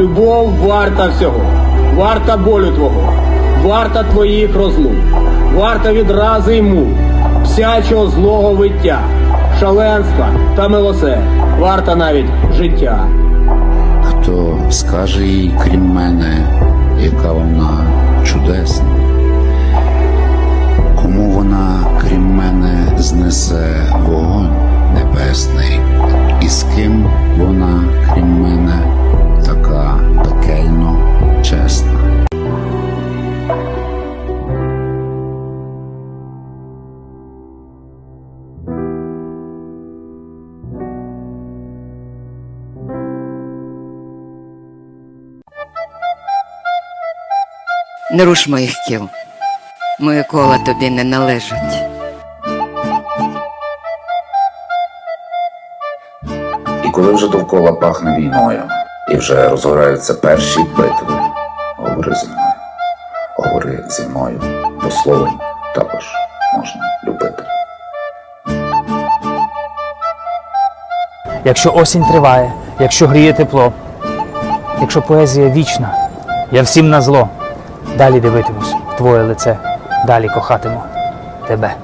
Любов варта всього, варта болю твого, варта твоїх розлук, варта відрази й мук, псячого злого виття, шаленства та милосердя, варта навіть життя. Хто скаже їй, крім мене, Не руш моїх кіл. Мої кола тобі не належать. І коли вже довкола пахне війною, і вже розгораються перші битви, говори зі мною, говори зі мною, бо словом також можна любити. Якщо осінь триває, якщо гріє тепло, якщо поезія вічна, я всім на зло. Далі дивитимусь. В твоє лице, далі кохатиму. Тебе.